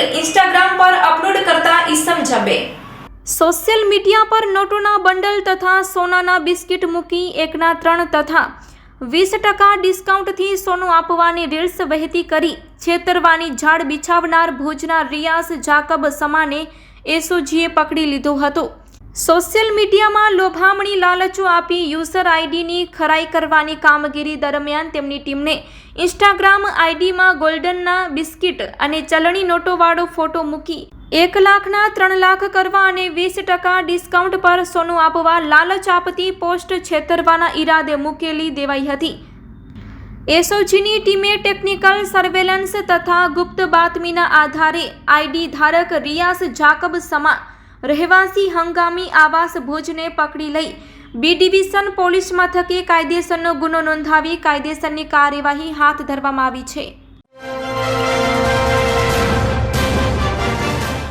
Reel Instagram પર upload કરતા ઈસમ જબે. Social media પર નોટોના બંડલ તથા સોનાના બિસ્કિટ મૂકી એકના ત્રણ તથા વીસ ટકા ડિસ્કાઉન્ટથી સોનું આપવાની રીલ્સ વહેતી કરી. છેતરવાની ઝાડ બિછાવનાર ભુજના રિયાઝ જાકબ સમાને એસઓજીએ પકડી લીધો હતો. સોશિયલ મીડિયામાં લોભામણી લાલચો આપી યુઝર આઈડીની ખરાઈ કરવાની કામગીરી દરમિયાન તેમની ટીમને ઇન્સ્ટાગ્રામ આઈડીમાં ગોલ્ડનના બિસ્કિટ અને ચલણી નોટોવાળો ફોટો મૂકી એક લાખના ત્રણ લાખ કરવા અને વીસ ટકા ડિસ્કાઉન્ટ પર સોનું આપવા લાલચ આપતી પોસ્ટ છેતરવાના ઈરાદે મૂકેલી દેવાઈ હતી. એસઓજીની ટીમે ટેકનિકલ સર્વેલન્સ તથા ગુપ્ત બાતમીના આધારે આઈડી ધારક રિયાસ જાકબ સમા રહેવાસી હંગામી આવાસ ભુજને પકડી લઈ બી ડિવિઝન પોલીસ મથકે કાયદેસરનો ગુનો નોંધાવી કાયદેસરની કાર્યવાહી હાથ ધરવામાં આવી છે.